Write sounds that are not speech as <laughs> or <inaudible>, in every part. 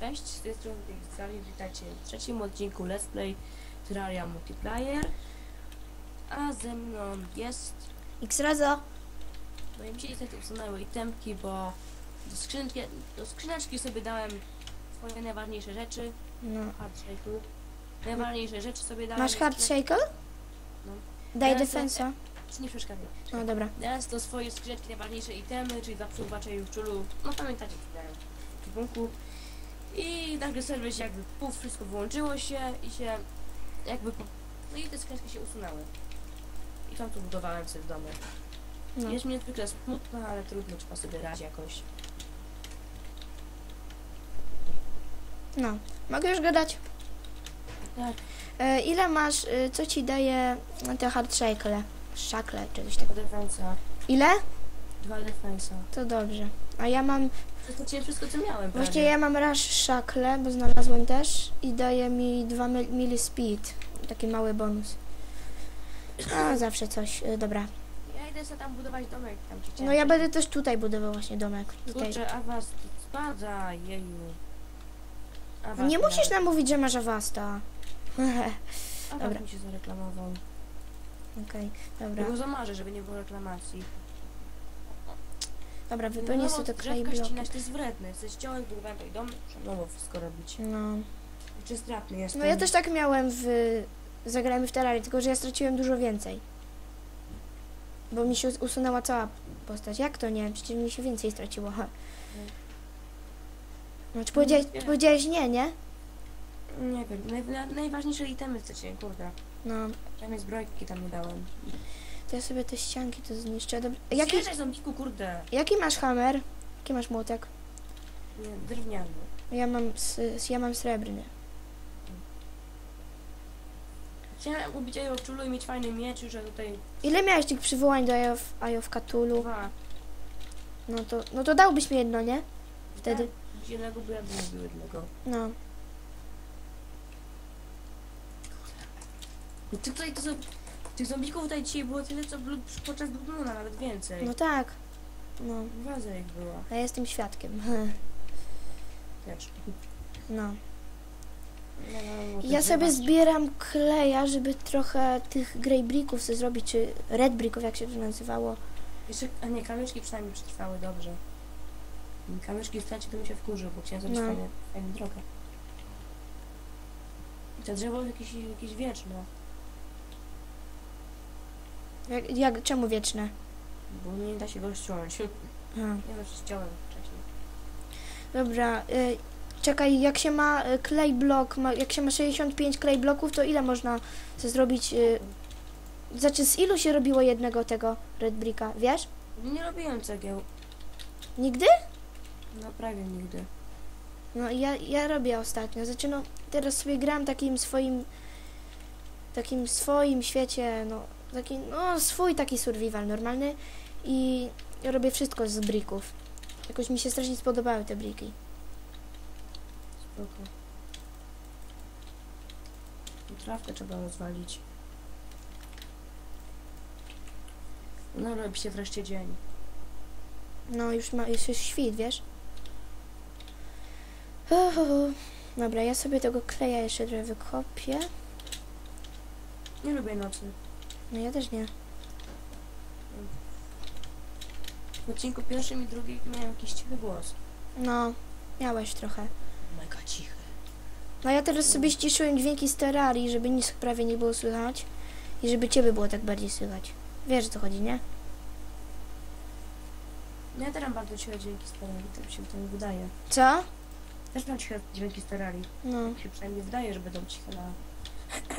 Cześć, z tej strony Xali, witajcie w trzecim odcinku Let's Play Terraria Multiplayer. A ze mną jest... X-Razo. No i mi się niestety usunęły itemki, bo do, skrzynki, do skrzyneczki sobie dałem swoje najważniejsze rzeczy. No. Hardshake'u. Najważniejsze rzeczy sobie dałem. Masz hard shackle? No. Daj Teraz defensa. Czy nie przeszkadza? No dobra. Teraz to swoje skrzyneczki najważniejsze itemy, czyli zawsze ubaczę już czulu. No pamiętacie, co dałem w kibunku. I nagle serwer się jakby puf, wszystko wyłączyło się i się jakby. No i te skrzyneczki się usunęły. I tam to budowałem sobie w domu. No. Jest mi niezwykle smutno, ale trudno, trzeba sobie radzić jakoś. no. Mogę już gadać? Tak. E, ile masz, e, co ci daje te hard shackle? Shackle, czy coś takiego. Defensa. Ile? Dwa defensa. To dobrze. A ja mam, Straciłem wszystko, co miałem prawie. ja mam raz shackle, bo znalazłem też i daje mi 2 mil- mili speed. Taki mały bonus. A, zawsze coś. E, dobra. Ja idę sobie tam budować domek, tam No ja będę też tutaj budował właśnie domek. Tutaj. Kurczę, a was spada, jeju. A Nie musisz nam mówić, że masz awasta. A <laughs> Dobra. Mi się zareklamował. Okej, Ja dobra. go zamarzę, żeby nie było reklamacji. Dobra, wypełnię no, sobie to drzewka klej blok. ścinać to jest wredne. Jesteś ściąłem, budowałem tutaj dom, nowo wszystko robić. No. Czy stratny. No ja też tak miałem w... Zagrajmy w Terrarii, tylko że ja straciłem dużo więcej. Bo mi się us- usunęła cała postać. Jak to nie? Przecież mi się więcej straciło. Ha. No, czy powiedziałeś, nie. powiedziałeś nie, nie? Nie wiem, naj, na, najważniejsze itemy chcecie, kurde. No, Przynajmniej zbrojki tam nie dałem. To ja sobie te ścianki to zniszczę. Dobrze. Jaki? Zjeżdżaj zombiku, kurde. jaki masz hammer? Jaki masz młotek? Nie, drewniany. Ja mam, s- s- ja mam srebrny. Chciałem ubić Ejo czulu i mieć fajny miecz, że tutaj Ile miałeś tych przywołań do Eye of, Eye of Cthulhu? dwa. No to, no to dałbyś mi jedno, nie? Wtedy. Tak, jednego, bo ja bym lubił jednego. No. No ty tutaj to są... Tych zombików tutaj dzisiaj było tyle, co blu- podczas Blood Moona, nawet więcej. No tak. No. Więcej ich było. Ja jestem świadkiem. <laughs> Też. No. No, no, Ja te sobie zbieram kleja, żeby trochę tych grey bricków sobie zrobić, czy red bricków, jak się to nazywało. Jeszcze, a nie, kamyczki przynajmniej przetrwały dobrze. Kamyczki w tracie to mi się wkurzył, bo chciałem zrobić No. fajne, fajną drogę. I to drzewo jest jakieś, jakieś wieczne, Jak, jak, czemu wieczne? bo nie da się go ściąć. A. Ja już ściąłem wcześniej. Dobra, y, czekaj, jak się ma y, clay block, ma, jak się ma 65 clay bloków, to ile można zrobić, y, znaczy z ilu się robiło jednego tego red bricka, wiesz? Nie robiłem cegieł, Nigdy? no prawie nigdy. No ja, ja robię ostatnio, znaczy no, teraz sobie gram takim swoim, takim swoim świecie, no, taki, no, swój taki survival normalny i robię wszystko z bricków. Jakoś mi się strasznie spodobały te briki. Spoko. Trawkę trzeba rozwalić. No robi się wreszcie dzień. No, już ma, już jest świt, wiesz? Uhuhu. Dobra, ja sobie tego kleja jeszcze trochę wykopię. Nie lubię nocy. No ja też nie. W odcinku pierwszym i drugim miałem jakiś cichy głos. No, miałeś trochę. Mega cichy. No ja teraz sobie ściszyłem dźwięki z terrarii, żeby nic prawie nie było słychać. I żeby ciebie było tak bardziej słychać. Wiesz o co chodzi, nie? No ja teraz bardzo ciche dźwięki z terrarii, tak mi się to mi wydaje. Co? Też mam ciche dźwięki z terrarii. No. Mi się przynajmniej wydaje, że będą ciche na <clears throat>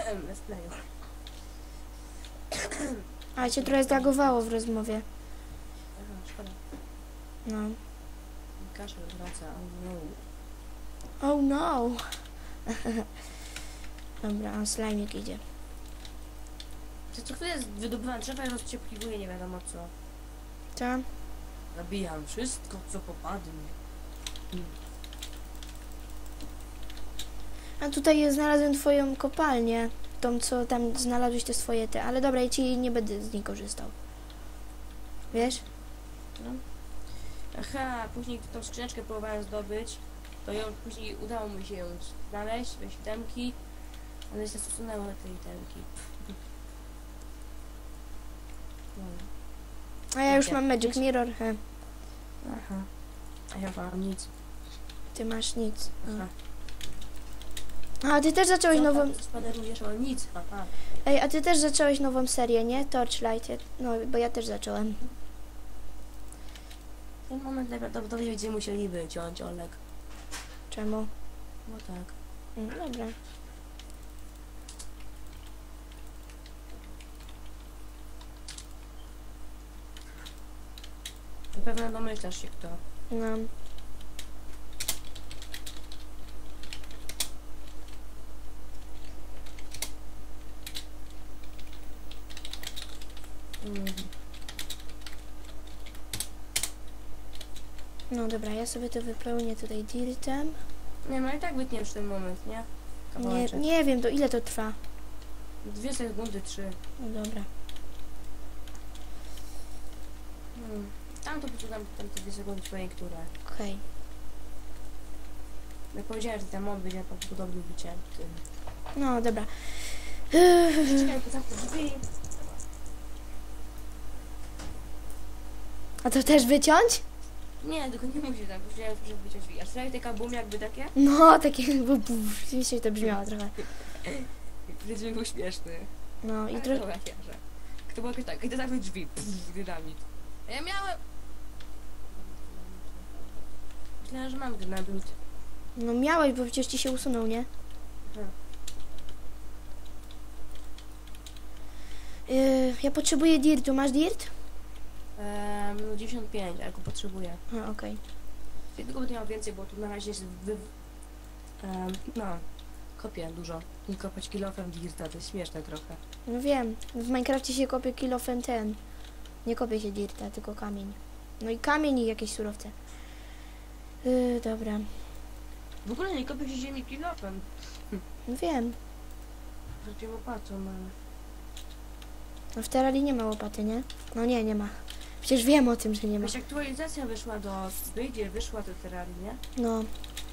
Playu. A cię trochę zlagowało w rozmowie. Aha, szkoda. No. Kaszel wraca. Oh no. Oh no! Dobra, a slajmik idzie. To co chwilę wydobywam drzewa i rozciepkiwuję nie wiadomo co. Co? Zabijam wszystko, co popadnie. A tutaj znalazłem twoją kopalnię. Tą, co tam znalazłeś te swoje te. Ale dobra, ja ci nie będę z niej korzystał. Wiesz? No. Aha, później tą skrzyneczkę próbowałem zdobyć. To ją później udało mi się ją znaleźć, weź itemki, ale się usunęły te itemki. No. A ja już mam Magic? Mirror. He, Aha. A ja mam nic. ty masz nic. Aha. A. ty też zacząłeś nową... spaderujesz? O nic. Ej, a ty też zacząłeś nową serię, nie? Torchlight. No, bo ja też zacząłem. W ten moment najprawdopodobniej będziemy musieli wyciąć Olek. Czemu? No tak. Mm, Dobra. Na pewno domyślasz się kto. No. Mhm. No dobra, ja sobie to wypełnię tutaj dirtem. Nie, no i tak wytniesz ten moment, nie? Nie, Kawałeczek. nie wiem, to ile to trwa? Dwie sekundy, trzy. No dobra. Hmm. Tam to po prostu tam, te dwie sekundy twojej, które. Okej. Jak powiedziałem, że ten moment będzie prawdopodobnie wycięty. No dobra. Czekaj, to zamknę drzwi. A to też wyciąć? Nie, tylko nie musi tak, wyciąć drzwi. A słuchaj, te kabum jakby takie? No, takie... bu- bu- Rzeczywiście to brzmiało trochę. Będzie był śmieszny. No i trochę... Kto było jakoś tak, i to zamknąć drzwi. Pff, dynamit. A ja miałem... Myślałem, że mam dynamit. No miałeś, bo przecież ci się usunął, nie? Yy, ja potrzebuję dirtu. Masz dirt? No 95, ale go potrzebuję. A, okej. Ja tylko będę miał więcej, bo tu na razie jest wy... Um, no, kopię dużo. I kopać kilofem dirta, to jest śmieszne trochę. No wiem. W Minecrafcie się kopie kilofem ten. Nie kopie się dirta, tylko kamień. No i kamień i jakieś surowce. Yy, dobra. W ogóle nie kopię się ziemi kilofem. No wiem. Rzuciłem łopatą, ale... No w Terrarii nie ma łopaty, nie? No nie, nie ma. Przecież wiem o tym, że nie ma. Wiesz, aktualizacja wyszła do... Wyjdzie, wyszła do Terrarii, nie? No.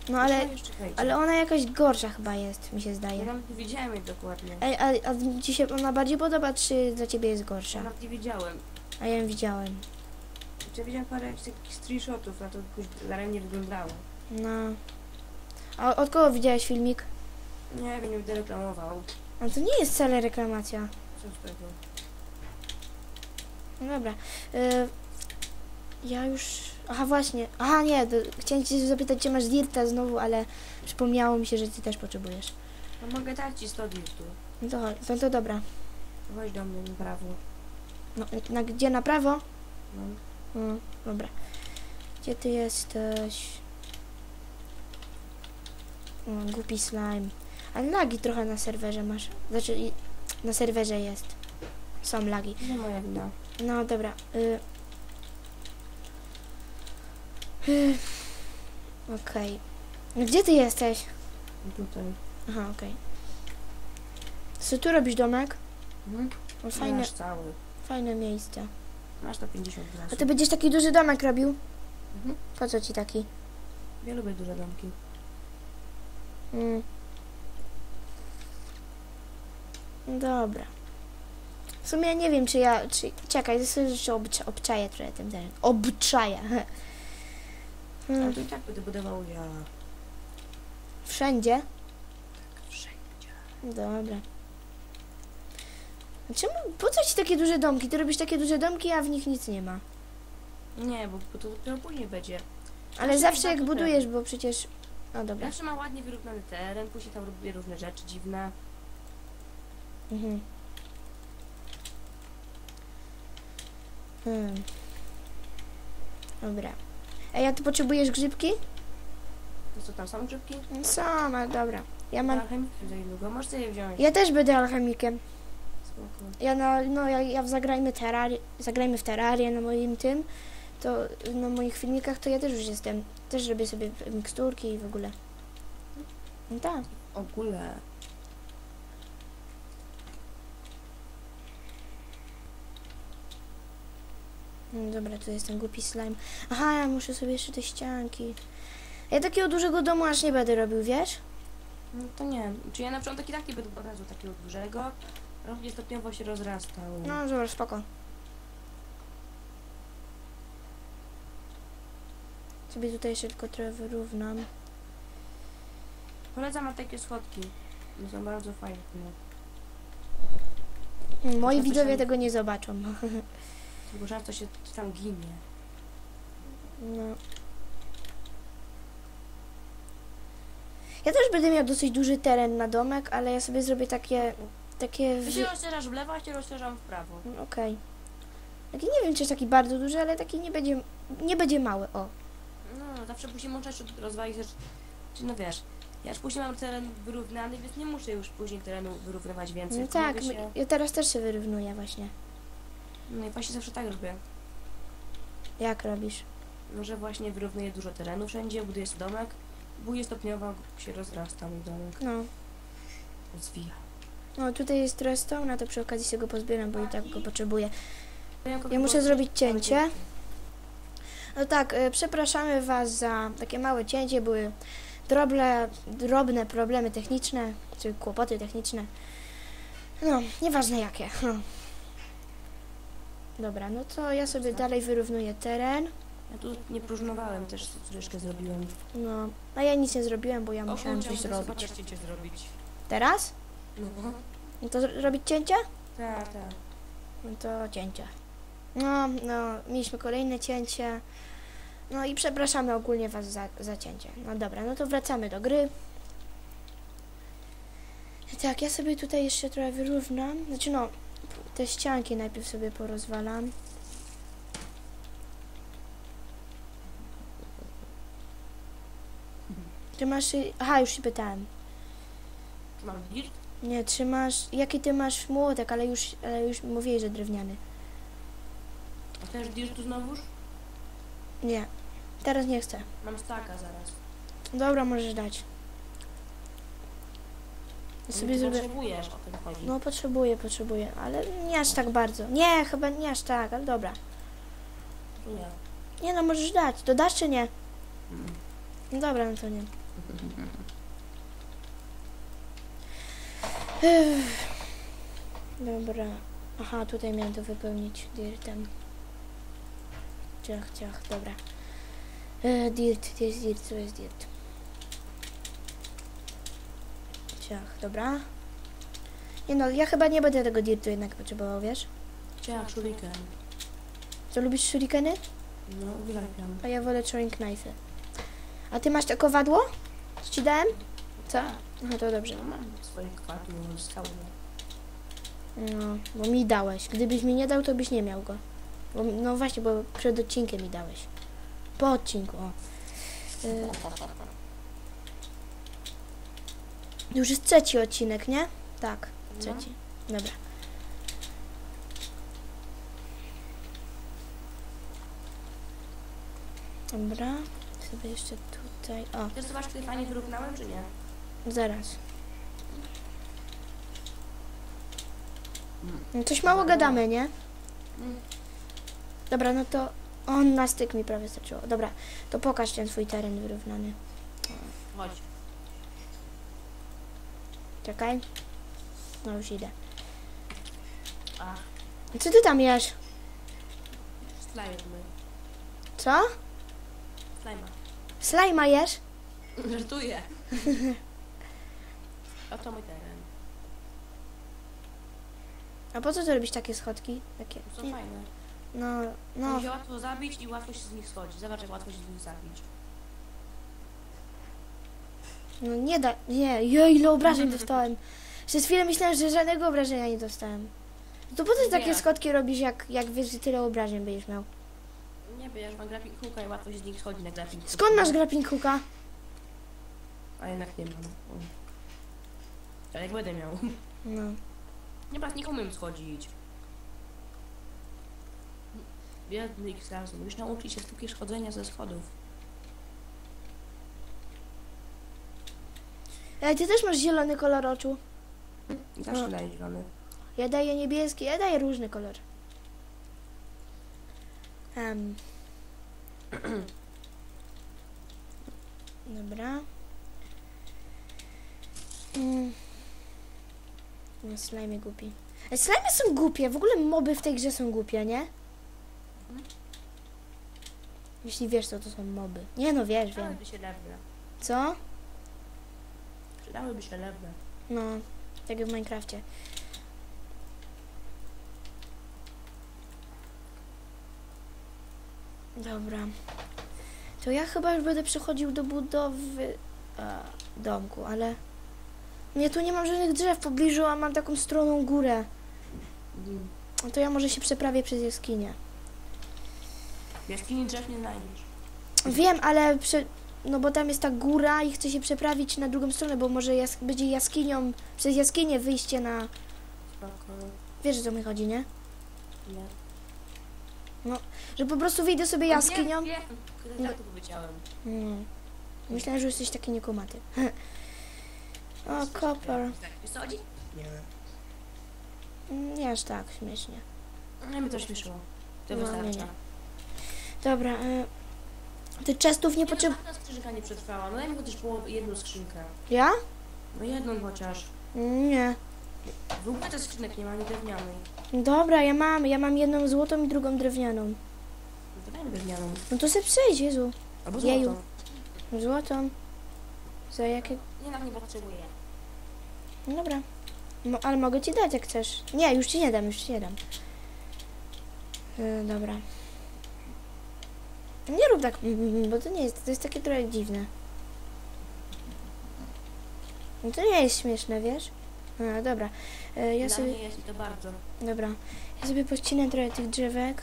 No ale... Ale ona jakaś gorsza chyba jest, mi się Ja zdaje. nawet nie wiedziałem jej dokładnie. Ej, a, a ci się ona bardziej podoba, czy dla ciebie jest Ja gorsza? nawet nie wiedziałem. A ja ją widziałem. Czy ja widziałem parę jakichś takich screenshotów, na to jakoś daremnie wyglądało. No. A od kogo widziałeś filmik? Nie wiem, nie będę reklamował. A to nie jest wcale reklamacja. Co z tego? No dobra. Y, ja już... Aha, właśnie. Aha, nie. To, chciałem cię zapytać, czy masz dirta znowu, ale przypomniało mi się, że ty też potrzebujesz. No mogę dać ci 100 dirtu. No to, no to dobra. Chodź do mnie na prawo. No, na, gdzie na prawo? No. No, dobra. Gdzie ty jesteś? O, głupi slime. Ale lagi trochę na serwerze masz. Znaczy, na serwerze jest. Są lagi. Nie moja wina. No dobra. Y... Y... Okej. No Gdzie ty jesteś? Tutaj. Aha, okej. Co tu robisz domek? Mhm. No, fajne, Masz cały. fajne miejsce. Masz to 50 A groszy. ty będziesz taki duży domek robił? Mhm. Po co ci taki? Ja lubię duże domki. Mm. Dobra. W sumie ja nie wiem, czy ja. Czy, czekaj, to sobie jeszcze obcza, obczaję trochę ten teren. Obczaję. <laughs> Ale Hmm. to i tak będę budował ja. Wszędzie? Wszędzie. Dobra. Czemu, po co ci takie duże domki? Ty robisz takie duże domki, a w nich nic nie ma. Nie, bo, bo to dopiero później będzie. Ale Zawsze zawsze jak budujesz, bo przecież... No dobra. Zawsze ma ładnie wyrównany teren, później tam robię różne rzeczy dziwne. Mhm. Hmm. Dobra. Ej, a ty potrzebujesz grzybki? To co tam, są grzybki? Są, ale dobra. Ja mam... Za niedługo, możesz je wziąć. Ja też będę alchemikiem. Spoko. Ja na, no, ja, ja w zagrajmy, terrari- zagrajmy w terrarię na moim tym, to na moich filmikach to ja też już jestem. Też robię sobie miksturki i w ogóle. No tak. W ogóle. Dobra, tu jest ten głupi slime. Aha, ja muszę sobie jeszcze te ścianki. Ja takiego dużego domu aż nie będę robił, wiesz? No to nie. Czy ja na początek i tak nie będę od razu takiego dużego. Robię stopniowo się rozrastał. No, zobacz, spoko. Sobie tutaj jeszcze tylko trochę wyrównam. Polecam na takie schodki. Są bardzo fajne. Moi widzowie tego nie zobaczą. <laughs> Tylko często się tam ginie. No. Ja też będę miał dosyć duży teren na domek, ale ja sobie zrobię takie... Takie... Ty się rozszerzasz w lewo, a się rozszerzam w prawo. No, Okej. Taki nie wiem, czy jest taki bardzo duży, ale taki nie będzie... Nie będzie mały, o. No, zawsze później można jeszcze rozwalić. Czy no wiesz, ja już później mam teren wyrównany, więc nie muszę już później terenu wyrównywać więcej. No tak, Się... ja teraz też się wyrównuję właśnie. No i właśnie zawsze tak robię. Jak robisz? No, że właśnie wyrównuję dużo terenu wszędzie, buduję sobie domek, buduję stopniowo, się rozrasta mój domek, No. rozwija. No, tutaj jest redstone, a to przy okazji sobie go pozbieram, bo i tak go potrzebuję. Ja muszę zrobić cięcie. No tak, y, przepraszamy Was za takie małe cięcie. Były drobne, drobne problemy techniczne, czy kłopoty techniczne. No, nieważne jakie. Dobra, no to ja sobie dalej wyrównuję teren. Ja tu nie próżnowałem, też troszeczkę zrobiłem. No, a ja nic nie zrobiłem, bo ja musiałam coś zrobić. Cięcie zrobić. Teraz? No, No to zro- robić cięcie? tak, tak. No to cięcie. No, no, mieliśmy kolejne cięcie. No i przepraszamy ogólnie Was za, za cięcie. No dobra, no to wracamy do gry. Tak, ja sobie tutaj jeszcze trochę wyrównam. Znaczy no, te ścianki najpierw sobie porozwalam. Ty masz... Aha, już się pytałem. Czy mam dirt? Nie, trzymasz... Jaki ty masz młotek, ale już, ale już mówiłeś, że drewniany. A też dirtu znowuż? Nie, teraz nie chcę. Mam staka zaraz. Dobra, możesz dać. Ja No sobie ty zrobię... Potrzebujesz, o tym chodzi. No, potrzebuję, potrzebuję, ale nie aż tak bardzo. Nie, chyba nie aż tak, ale dobra. Nie. Nie no, możesz dać. To dasz czy nie? No dobra, no to nie. <laughs> Dobra. Aha, tutaj miałem to wypełnić dirtem. Ciach, ciach, dobra. E, dirt, gdzie jest dirt, co jest dirt? Ciach, dobra. Nie no, ja chyba nie będę tego dirtu jednak potrzebował, wiesz? Ciach, shuriken. Co, lubisz shurikeny? No, uwielbiam. A ja wolę throwing knife. A ty masz to kowadło? Co ci dałem? Co? Aha, to dobrze. No, mam swoje kwadły skały. No, bo mi dałeś. Gdybyś mi nie dał, to byś nie miał go. Bo, no właśnie, bo przed odcinkiem mi dałeś. Po odcinku, o. Y, już jest trzeci odcinek, nie? Tak, trzeci. Dobra. Dobra, sobie jeszcze tutaj. O, Ty zobacz, czy fajnie wyrównałem, czy nie? zaraz. No Coś mało gadamy, nie? Mm. Dobra, no to on na styk mi prawie starczyło. Dobra, to pokaż ten swój teren wyrównany. Chodź. Czekaj. No już idę. A, Co ty tam jesz? slime. Co? Slima. Slajma jesz? <laughs> Żartuję. <laughs> Oto mój teren. A po co ty robisz takie schodki? Takie. Są fajne. No, No. się łatwo zabić i łatwo się z nich schodzi. Zobacz, jak łatwo się z nich zabić. No nie da. Nie, jej, ile obrażeń <laughs> dostałem. Przez chwilę myślałem, że żadnego obrażenia nie dostałem. To po co takie Nie. robisz, jak, jak wiesz, że tyle obrażeń będziesz miał? Nie, bo ja mam grappling hooka i łatwo się z nich schodzi na grappling hooku. Skąd masz grappling hooka? A jednak nie mam. O. Ale jak będę miał. No. Nie brat, nie umiem schodzić. Biedny X-Raz, musisz nauczyć się sztuki schodzenia ze schodów. Ej, ty też masz zielony kolor oczu. Zawsze No. daje zielony. Ja daję niebieski, ja daję różny kolor. Um. <clears throat> Dobra. Mm. No, slime głupi. E, Slimy są głupie. W ogóle moby w tej grze są głupie, nie? Jeśli wiesz, co to są moby. Nie no, wiesz, wiem. Co? Przydałyby się lewe. No, tak jak w Minecrafcie. Dobra. To ja chyba już będę przechodził do budowy e, domku, ale... Nie, tu nie mam żadnych drzew w pobliżu, a mam taką stroną górę. No To ja może się przeprawię przez jaskinię. W jaskini drzew nie znajdziesz. Wiem, ale prze... no bo tam jest ta góra i chcę się przeprawić na drugą stronę, bo może jas... będzie jaskinią, przez jaskinię wyjście na... Spoko. Wiesz, o co mi chodzi, nie? Nie. Że po prostu wyjdę sobie jaskinią. Nie, nie. No. Tak to powiedziałem. Mm. Myślałem, że jesteś taki niekumaty. <laughs> o, co chodzi? Nie. Nie aż tak śmiesznie. Nie, mnie to śmieszyło. To No, wystarcza. nie, nie. Dobra, y, ty chestów nie potrzeb... potrzeb... skrzynka nie przetrwała. No daj mi chociaż połowę, jedną skrzynkę. Ja? No jedną chociaż. Nie. W ogóle tych skrzynek nie ma, ani drewnianej. Dobra, ja mam. Ja mam jedną złotą i drugą drewnianą. No to daj mi drewnianą. No to se przyjdź, Jezu. Albo Jeju. złotą. Złotą. Za jakie... Nie, tak nie potrzebuję. No dobra. Mo, ale mogę ci dać, jak chcesz. Nie, już ci nie dam, już ci nie dam. Y, dobra. Nie rób tak, bo to nie jest, to jest takie trochę dziwne. No to nie jest śmieszne, wiesz? No dobra. Y, ja Dla sobie, jest to bardzo. dobra. Ja sobie pościnę trochę tych drzewek.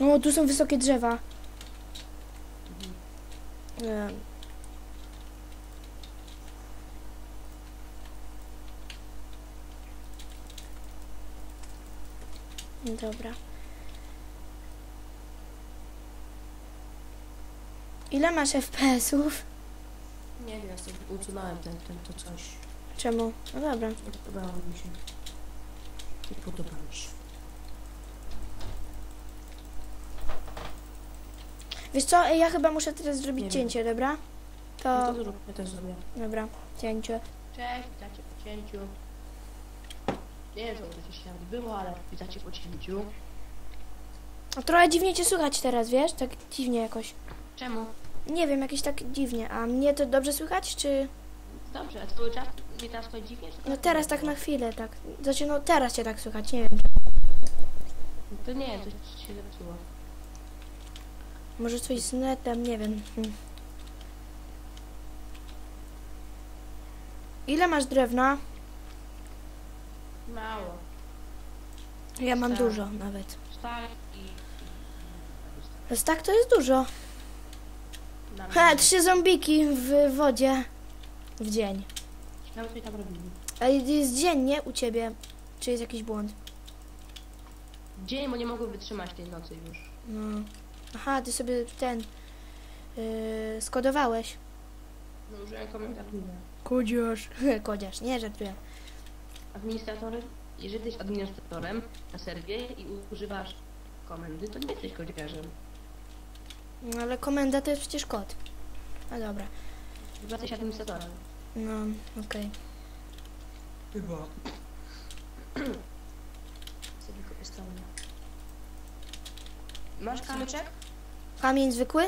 O, tu są wysokie drzewa. Y, Dobra. Ile masz FPS-ów? Nie wiem, ja sobie usunąłem ten, ten, to coś. Czemu? No dobra. Nie podobało mi się. Nie podoba mi się. Wiesz co, ja chyba muszę teraz zrobić cięcie, dobra? No To, to zrób, ja też zrobię. dobra, cięcie. Cześć, witajcie po cięciu. Nie wiem, co to się nawet było, ale witajcie po cięciu. No, trochę dziwnie cię słychać teraz, wiesz? Tak dziwnie jakoś. Czemu? Nie wiem, jakieś tak dziwnie. A mnie to dobrze słychać, czy... Dobrze, a cały czas mnie teraz to dziwnie? czy No teraz tak na chwilę, tak. Znaczy, no teraz cię tak słychać, nie wiem. To nie wiem, coś ci się zepsuło. Może coś z netem, nie wiem. Hmm. Ile masz drewna? Mało. Ja mam dużo nawet. Stary i... Więc tak to jest dużo. Mnie. He, trzy zombiki w wodzie w dzień. Ciekawe, co tam robili. A jest dzień, nie? U ciebie. Czy jest jakiś błąd? Dzień, bo nie mogłem wytrzymać tej nocy już. No. Aha, ty sobie ten... Yy, skodowałeś. No, użyłem komentarz admina. Kodziarz. <laughs> Kodziarz, nie żartuję. Administratorem, jeżeli jesteś administratorem na serwie i używasz komendy, to nie jesteś kodziarzem. No, ale komenda to jest przecież kod. No dobra. Chyba jesteś administratorem. No, okej. Chyba. Sobie kopię stronę. Masz kamyczek? Kamień zwykły?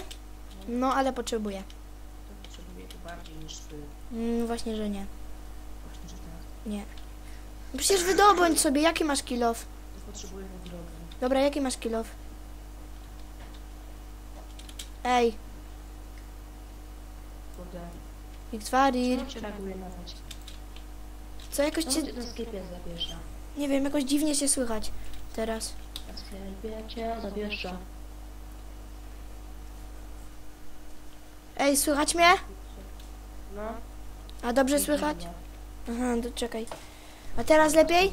No, ale potrzebuję. To potrzebuję tu bardziej niż ty. Mm, właśnie, że nie. Właśnie, że tak. Nie. No Przecież wydobądź sobie, jaki masz kilof? To potrzebuję na drogę. Dobra, jaki masz kilof? Ej, Kurde. Xwarir. Czemu cię reaguje nawać? Co jakoś cię... Czemu cię ten sklepie zawiesza? Nie wiem, jakoś dziwnie się słychać teraz. Sklepie cię. Ej, słychać mnie? No. A dobrze słychać? Aha, to czekaj. A teraz lepiej?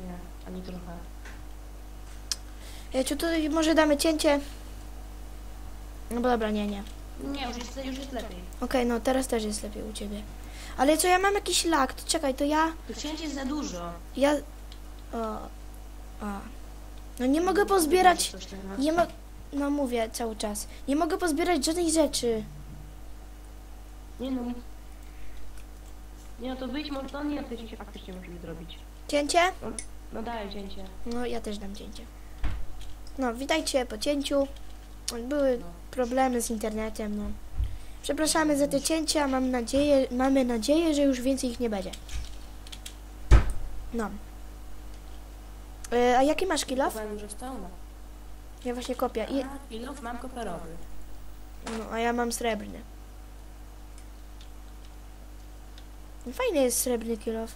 Nie, ani trochę. Ej, czy tutaj może damy cięcie? No bo dobra, nie, nie. Nie, już jest, już jest lepiej. Okej, no teraz też jest lepiej u ciebie. Ale co, ja mam jakiś lag, to czekaj, to ja... Tu cięć jest za dużo. Ja... O... A. No nie mogę pozbierać... Coś. Nie, mo... no mówię cały czas. Nie mogę pozbierać żadnej rzeczy. Nie no. Nie no, to wyjdź monotonię, a te cięcie faktycznie musimy zrobić. Cięcie? No daj cięcie. No, ja też dam cięcie. No, witajcie po cięciu. Były No. problemy z internetem, no. Przepraszamy za te cięcia, mam nadzieję, mamy nadzieję, że już więcej ich nie będzie. No. E, a jaki masz kilof? Powiem, że stona. Ja właśnie kopię. I, A, kilof mam koperowy. no, a ja mam srebrny. No, Fajny jest srebrny kilof.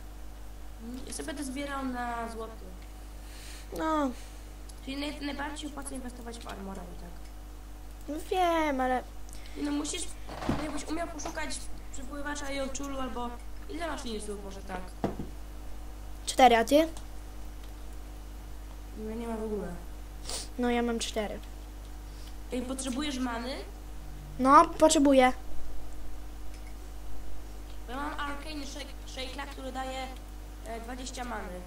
Ja sobie będę zbierał na złoty. No, Czyli naj, najbardziej opłaca inwestować w armora i tak. No wiem, ale no musisz, jakbyś umiał poszukać przypływacza i oczulu albo... Ile masz linsów może tak? cztery, a ty? No ja nie ma w ogóle. No, ja mam cztery. Ej, potrzebujesz many? No, potrzebuję. Bo ja mam Arcane Shake- Shake'a, który daje e, 20 many.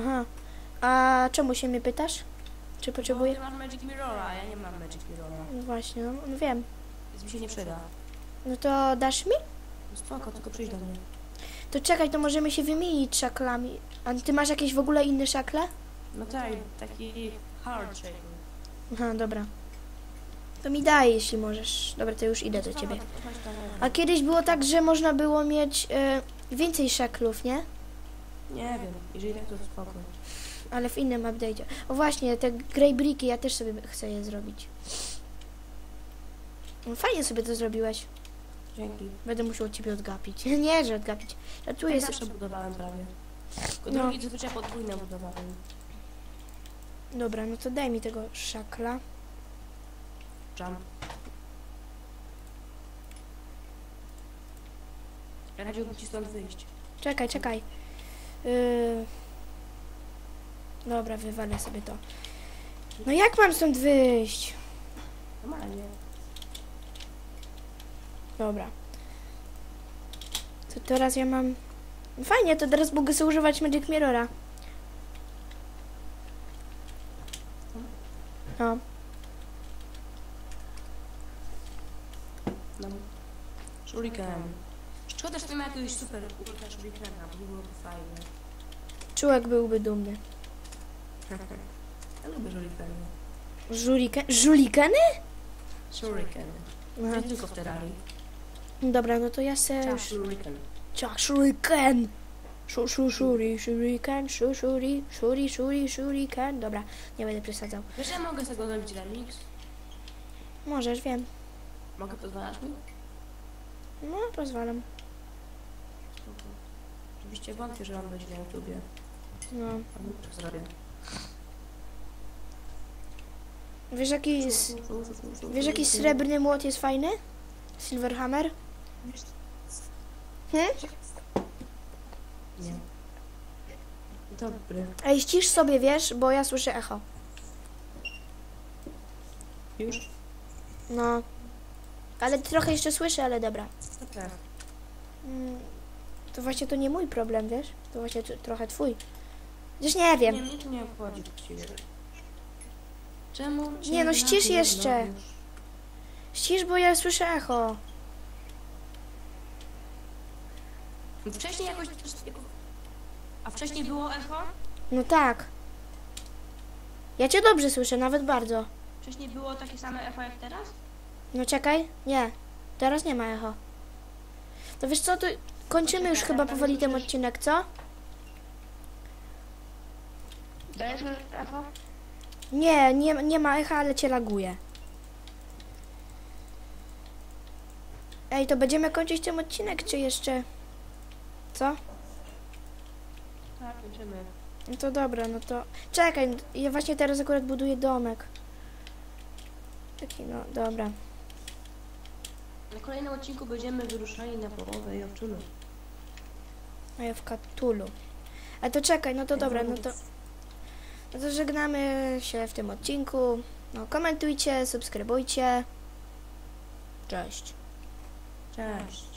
Aha. A czemu się mnie pytasz? Czy potrzebuję? ty masz Magic Mirrora, a ja nie mam Magic Mirrora. No właśnie, no, no wiem. Więc mi się nie przyda. No to dasz mi? No Spoko, tylko przyjdź do mnie. To czekaj, to możemy się wymienić szaklami. A ty masz jakieś w ogóle inne szakle? No tak, taki hard shaker. Aha, dobra. To mi daj, jeśli możesz. Dobra, to już idę do Spoko, ciebie. A kiedyś było tak, że można było mieć e, więcej szaklów, nie? Nie wiem, jeżeli tak to spoko. Ale w innym update'cie. O właśnie, te grey bricki, ja też sobie chcę je zrobić. No, Fajnie sobie to zrobiłeś. Dzięki. Będę musiał ciebie odgapić. <laughs> Nie, że odgapić. A tu Ja jest... zawsze budowałem prawie. Tylko No. drugi zazwyczaj podwójne budowałem. Dobra, no to daj mi tego szakla. Jump. Radziłbym ci stąd wyjść. Czekaj, czekaj. Yy... Dobra, wywalę sobie to. No jak mam stąd wyjść? Normalnie. Dobra. To teraz ja mam... Fajnie, to teraz mogę sobie używać Magic Mirrora. No, No. Shuriken. Szkoda, że nie ma jakiegoś super ultra shurikena, byłoby fajne. czułek byłby dumny. Ja lubię shurikeny. Żuliken... Żulikeny? Shuriken. Aha. Nie tylko w Terrarii. Dobra, no to ja se... Tak, shuriken. Ciach, shuriken! Shu, shu, shuri, shuriken, shu, shuri, shuri, shuri, shuriken. Dobra, nie będę przesadzał. Wiesz, ja mogę z tego zrobić remix? Możesz, wiem. Mogę pozwalać mi? No, pozwalam. Oczywiście wątpię, że mam być na YouTubie. No. Zrobię. Wiesz jaki, wiesz jaki srebrny młot jest fajny? Silverhammer? Hmm? Nie. Dobry. Ej, ścisz sobie, wiesz, bo ja słyszę echo. Już? No. Ale trochę jeszcze słyszę, ale dobra. Tak. Mm, To właśnie to nie mój problem, wiesz? To właśnie trochę twój. Już nie wiem. Nie, mnie to nie obchodzi właściwie. Czemu? cię Nie, no na ścisz jeszcze. robisz? Ścisz, bo ja słyszę echo. Wcześniej jakoś... A wcześniej było echo? No tak. Ja cię dobrze słyszę, nawet bardzo. Wcześniej było takie same echo jak teraz? No czekaj. Nie. Teraz nie ma echo. To wiesz co, to kończymy już chyba powoli ten odcinek, co? Dajesz mi echo? Nie, nie, nie ma echa, ale cię laguje. Ej, to będziemy kończyć ten odcinek, czy jeszcze... Co? Tak, kończymy. No to dobra, no to... Czekaj, ja właśnie teraz akurat buduję domek. Taki, no, dobra. Na kolejnym odcinku będziemy wyruszali na połowę i odczulu. A ja w Katulu. A to czekaj, no to dobra, no to... No to żegnamy się w tym odcinku. No, komentujcie, subskrybujcie. Cześć. Cześć.